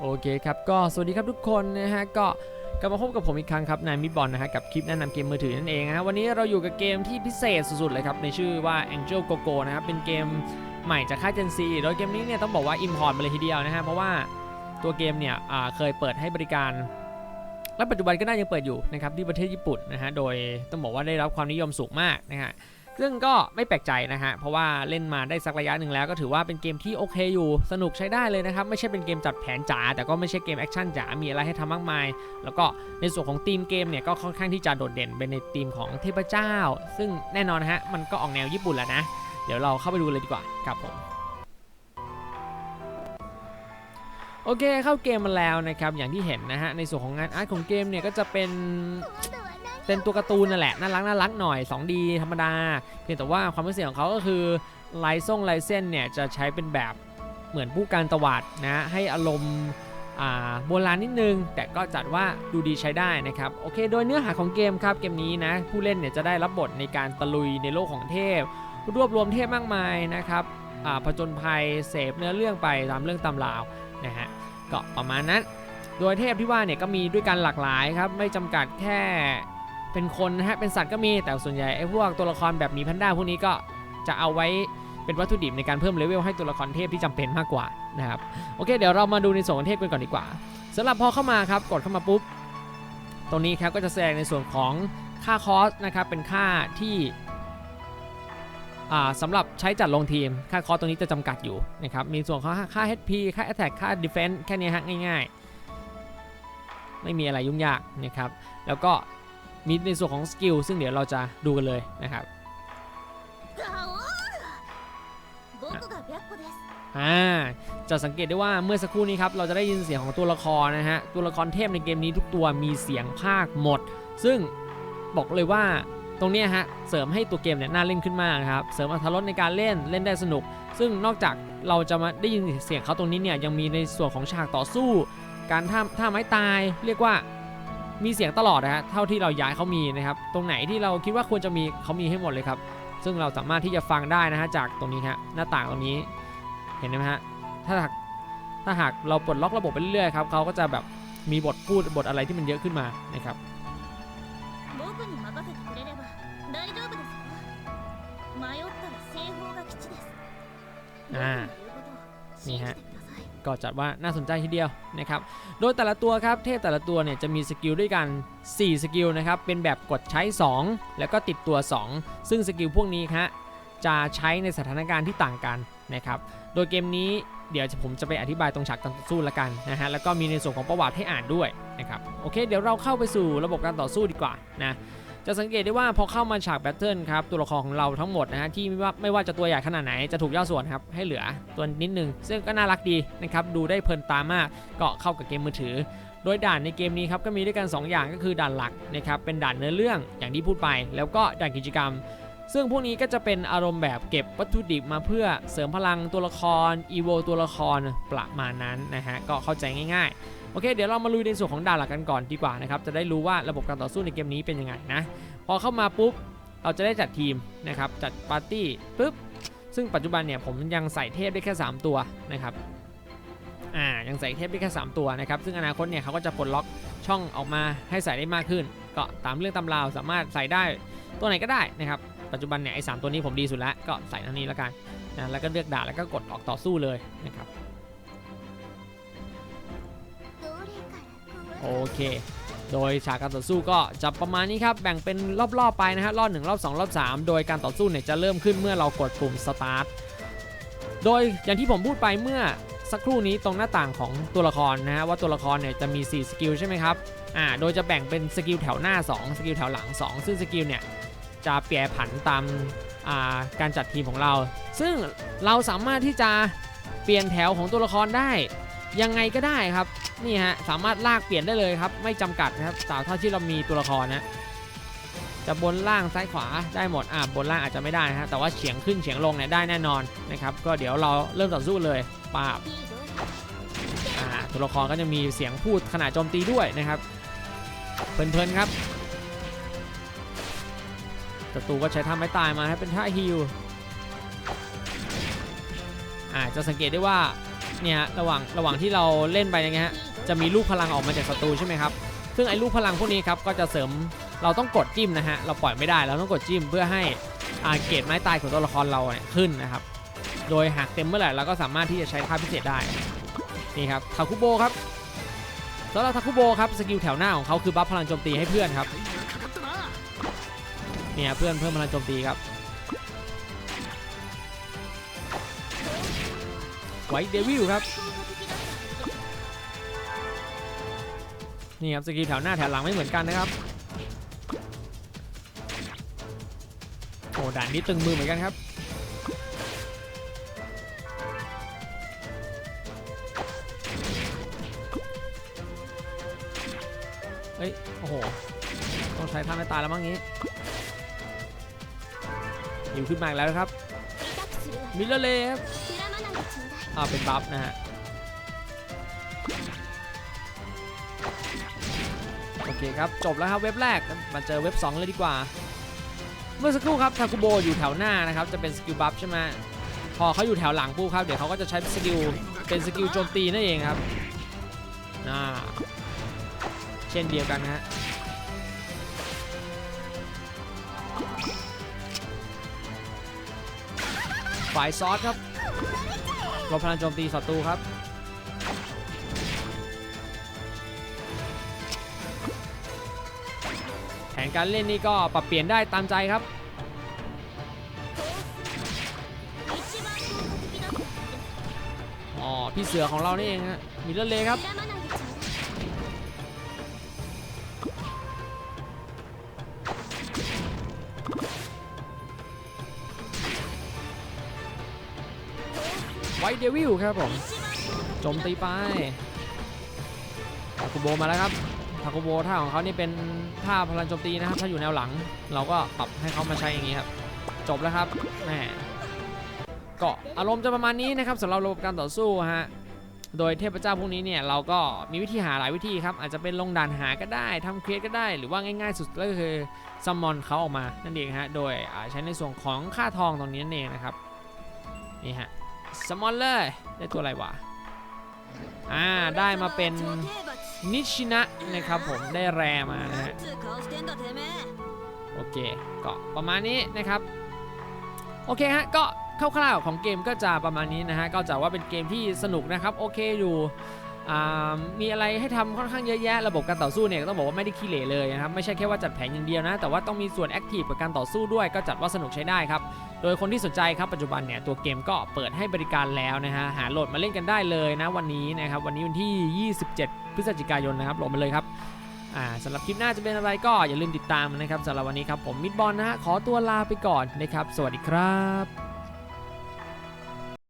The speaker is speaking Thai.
โอเคครับก็สวัสดีครับทุกคนนะฮะก็กลับมาพบกับผมอีกครั้งครับนายมิบอลนะฮะกับคลิปแนะนำเกมมือถือนั่นเองนะฮะวันนี้เราอยู่กับเกมที่พิเศษสุดๆเลยครับในชื่อว่า Angel Go Go นะครับเป็นเกมใหม่จากค่าย Gen C โดยเกมนี้เนี่ยต้องบอกว่า import มาเลยทีเดียวนะฮะเพราะว่าตัวเกมเนี่ยเคยเปิดให้บริการ และปัจจุบันก็น่ายังเปิดอยู่นะครับที่ประเทศญี่ปุ่นนะฮะโดยต้องบอกว่าได้รับความนิยมสูงมากนะฮะ ซึ่งก็ไม่แปลกใจนะฮะ เพราะว่าเล่นมาได้สักระยะหนึ่งแล้วก็ถือว่าเป็นเกมที่โอเคอยู่ สนุกใช้ได้เลยนะครับ ไม่ใช่เป็นเกมจัดแผนจ๋าแต่ก็ไม่ใช่เกมแอคชั่นจ๋า มีอะไรให้ทำมากมาย แล้วก็ในส่วนของธีมเกมเนี่ยก็ค่อนข้างที่จะโดดเด่นเป็นในธีมของเทพเจ้า ซึ่งแน่นอนฮะมันก็ออกแนวญี่ปุ่นแหละนะ เดี๋ยวเราเข้าไปดูเลยดีกว่าครับผมโอเคเข้าเกมมาแล้วนะครับอย่างที่เห็นนะฮะในส่วนของงานอาร์ตของเกมเนี่ยก็จะเป็น เป็นตัวการ์ตูนนั่นแหละน่ารักน่ารักหน่อย 2D ธรรมดา เพียงแต่ว่าความพิเศษของเขาก็คือลายส่งลายเส้นเนี่ยจะใช้เป็นแบบเหมือนผู้การตวัดนะให้อารมณ์โบราณนิดนึง แต่ก็จัดว่าดูดีใช้ได้นะครับ โอเค โดยเนื้อหาของเกมครับเกมนี้นะ ผู้เล่นเนี่ยจะได้รับบทในการตะลุยในโลกของเทพ รวบรวมเทพมากมายนะครับผจญภัยเสพเนื้อเรื่องไปตามเรื่องตำราวนะฮะก็ประมาณนั้น โดยเทพที่ว่าเนี่ยก็มีด้วยกันหลากหลายครับไม่จำกัดแค่ เป็นคนนะฮะเป็นสัตว์ก็มีแต่ส่วนใหญ่ไอ้พวกตัวละครแบบมีแพนด้าพวกนี้ก็จะเอาไว้เป็นวัตถุดิบในการเพิ่มเลเวลให้ตัวละครเทพที่จำเป็นมากกว่านะครับโอเคเดี๋ยวเรามาดูในส่วนของเทพกันก่อนดีกว่าสำหรับพอเข้ามาครับกดเข้ามาปุ๊บตรงนี้ครับก็จะแสดงในส่วนของค่าคอสนะครับเป็นค่าที่อ่าสำหรับใช้จัดลงทีม ค่าคอสตรงนี้จะจำกัดอยู่นะครับ มีส่วนของค่า HP ค่า Attack ค่า Defense แค่นี้ฮะง่ายๆ ไม่มีอะไรยุ่งยากนะครับ แล้วก็ มีในส่วนของสกิลซึ่งเดี๋ยวเราจะดูกันเลยนะครับอ่าจะสังเกตได้ว่าเมื่อสักครู่นี้ครับเราจะได้ยินเสียงของตัวละครนะฮะตัวละครเทพในเกมนี้ทุกตัวมีเสียงภาคหมด ซึ่งบอกเลยว่าตรงนี้ฮะเสริมให้ตัวเกมเนี่ยน่าเล่นขึ้นมากครับเสริมอรรถรสในการเล่นเล่นได้สนุก ซึ่งนอกจากเราจะมาได้ยินเสียงเขาตรงนี้เนี่ยยังมีในส่วนของฉากต่อสู้ การท่าท่าไม้ตาย เรียกว่า มีเสียงตลอดนะฮะเท่าที่เราย้ายเขามีนะครับตรงไหนที่เราคิดว่าควรจะมีเขามีให้หมดเลยครับ ซึ่งเราสามารถที่จะฟังได้นะฮะจากตรงนี้ฮะหน้าต่างตรงนี้เห็นไหมฮะถ้าหากถ้าหากเราปลดล็อกระบบไปเรื่อยๆครับเขาก็จะแบบมีบทพูดบทอะไรที่มันเยอะขึ้นมานะครับนี่ฮะ ก็จัดว่าน่าสนใจทีเดียวนะครับ โดยแต่ละตัวครับเทพแต่ละตัวเนี่ยจะมีสกิลด้วยกัน 4 สกิลนะครับ เป็นแบบกดใช้ 2 แล้วก็ติดตัว 2 ซึ่งสกิลพวกนี้ครับจะใช้ในสถานการณ์ที่ต่างกันนะครับ โดยเกมนี้เดี๋ยวผมจะไปอธิบายตรงฉากการต่อสู้ละกันนะฮะ แล้วก็มีในส่วนของประวัติให้อ่านด้วยนะครับ โอเค เดี๋ยวเราเข้าไปสู่ระบบการต่อสู้ดีกว่านะ จะสังเกตได้ว่าพอเข้ามาฉากแบทเทิลครับตัวละครของเราทั้งหมดนะฮะที่ไม่ว่าไม่ว่าจะตัวใหญ่ขนาดไหนจะถูกย่อส่วนครับให้เหลือตัวนิดนึง ซึ่งก็น่ารักดีนะครับดูได้เพลินตามากก็เข้ากับเกมมือถือ โดยด่านในเกมนี้ครับก็มีด้วยกัน 2 อย่างก็คือด่านหลักนะครับเป็นด่านเนื้อเรื่องอย่างที่พูดไป แล้วก็ด่านกิจกรรมซึ่งพวกนี้ก็จะเป็นอารมณ์แบบเก็บวัตถุดิบมาเพื่อเสริมพลังตัวละครอีโวตัวละครประมาณนั้นนะฮะก็เข้าใจง่าย ๆ โอเคเดี๋ยวเรามาลุยในส่วนของด่านหลักกันก่อนดีกว่านะครับจะได้รู้ว่าระบบการต่อสู้ในเกมนี้เป็นยังไงนะพอเข้ามาปุ๊บเราจะได้จัดทีมนะครับจัดปาร์ตี้ปุ๊บซึ่งปัจจุบันเนี่ยผมยังใส่เทพได้แค่ 3 ตัวนะครับอ่ายังใส่เทพได้แค่ 3 ตัวนะครับซึ่งอนาคตเนี่ยเขาก็จะปลดล็อกช่องออกมาให้ใส่ได้มากขึ้น ก็ตามเรื่องตำราวสามารถใส่ได้ตัวไหนก็ได้นะครับปัจจุบันเนี่ยไอ้สตัวนี้ผมดีสุดแล้วก็ใส่ทั้งนี้แล้วกันนะแล้วก็เลือกด่าแล้วก็กดออกต่อสู้เลยนะครับ โอเค โดยฉากการต่อสู้ก็จะประมาณนี้ครับ แบ่งเป็นรอบๆไปนะฮะรอบ1รอบ2รอบ3 โดยการต่อสู้เนี่ยจะเริ่มขึ้นเมื่อเรากดปุ่ม start โดยอย่างที่ผมพูดไปเมื่อสักครู่นี้ตรงหน้าต่างของตัวละครนะฮะว่าตัวละครเนี่ยจะมี 4 สกิลใช่ไหมครับ อ่า โดยจะแบ่งเป็นสกิลแถวหน้า 2 สกิลแถวหลัง 2 ซึ่งสกิลเนี่ยจะเปลี่ยนผันตามอ่าการจัดทีมของเรา ซึ่งเราสามารถที่จะเปลี่ยนแถวของตัวละครได้ ยังไงก็ได้ครับนี่ฮะสามารถลากเปลี่ยนได้เลยครับ ไม่จำกัดนะครับสาวเท่าที่เรามีตัวละครนะจะบนล่างซ้ายขวาได้หมดอ่าบนล่างอาจจะไม่ได้ฮะแต่ว่าเฉียงขึ้นเฉียงลงเนี่ยได้แน่นอนนะครับก็เดี๋ยวเราเริ่มต่อสู้เลยปาบอ่าตัวละครก็จะมีเสียงพูดขณะโจมตีด้วยนะครับเพลินๆครับศัตรูก็ใช้ท่าไม้ตายมาให้เป็นท่าฮิลอาจะสังเกตได้ว่า เนี่ยระหว่างระหว่างที่เราเล่นไปนะฮะจะมีลูกพลังออกมาจากศัตรูใช่ไหมครับซึ่งไอ้ลูกพลังพวกนี้ครับก็จะเสริมเราต้องกดจิ้มนะฮะเราปล่อยไม่ได้เราต้องกดจิ้มเพื่อให้อาเกตไม้ตายของตัวละครเราเนี่ยขึ้นนะครับโดยหากเต็มเมื่อไหร่เราก็สามารถที่จะใช้ท่าพิเศษได้นี่ครับทาคุโบครับสำหรับทาคุโบครับสกิลแถวหน้าของเขาคือบัฟพลังโจมตีให้เพื่อนครับเนี่ยเพื่อนเพิ่มพลังโจมตีครับ ไวท์เดวิลครับ นี่ครับสกิลแถวหน้าแถวหลังไม่เหมือนกันนะครับ โอ้ด่านนี้ตึงมือเหมือนกันครับเฮ้ย โอ้โห ต้องใช้ท่าไม่ตายแล้วมั้งงี้หิวขึ้นมาแล้วครับ มิลเลอร์เลครับ อ่าเป็นบัฟนะฮะ โอเคครับ จบแล้วครับเว็บแรก มาเจอเว็บ 2 เลยดีกว่า เมื่อสักครู่ครับทาคุโบอยู่แถวหน้านะครับ จะเป็นสกิลบัฟใช่ไหมพอเขาอยู่แถวหลังปุ๊บครับ เดี๋ยวเขาก็จะใช้สกิล เป็นสกิลโจมตีนั่นเองครับอ่าเช่นเดียวกันนะฮะฝ่ายซอสครับ ลบพลังโจมตีศัตรูครับแผนการเล่นนี่ก็ปรับเปลี่ยนได้ตามใจครับ อ๋อ พี่เสือของเรานี่เองฮะมิเลเลครับ ไวเดวิลครับผมโจมตีไปทาคุโบมาแล้วครับทาคุโบท่าของเขานี่เป็นท่าพลังโจมตีนะครับ ถ้าอยู่แนวหลัง เราก็ปรับให้เขามาใช้อย่างนี้ครับ จบแล้วครับแหมก็อารมณ์จะประมาณนี้นะครับสำหรับระบบการต่อสู้ฮะโดยเทพเจ้าพวกนี้เนี่ยเราก็มีวิธีหาหลายวิธีครับ อาจจะเป็นลงด่านหาก็ได้ทำเควสก็ได้ หรือว่าง่ายๆสุดก็คือซัมมอนเขาออกมานั่นเองฮะโดยใช้ในส่วนของค่าทองตรงนี้นั่นเองนะครับนี่ฮะ สมอนเลยได้ตัวอะไรวะอ่าได้มาเป็นนิชินะนะครับผมได้แรมานะฮะโอเคก็ประมาณนี้นะครับ โอเคฮะก็คร่าวๆของเกมก็จะประมาณนี้นะฮะก็จะว่าเป็นเกมที่สนุกนะครับโอเคอยู่ มีอะไรให้ทำค่อนข้างเยอะแยะระบบการต่อสู้เนี่ยต้องบอกว่าไม่ได้ขี้เหร่เลยนะครับไม่ใช่แค่ว่าจัดแผนอย่างเดียวนะ แต่ว่าต้องมีส่วนแอคทีฟกับการต่อสู้ด้วยก็จัดว่าสนุกใช้ได้ครับ โดยคนที่สนใจครับปัจจุบันเนี่ยตัวเกมก็เปิดให้บริการแล้วนะฮะหาโหลดมาเล่นกันได้เลยนะวันนี้นะครับวันนี้วันที่ 27 พฤศจิกายนนะครับโหลดมาเลยครับสำหรับคลิปหน้าจะเป็นอะไรก็อย่าลืมติดตามนะครับสำหรับวันนี้ครับผมมิดบอลนะฮะขอตัวลาไปก่อนนะครับสวัสดีครับ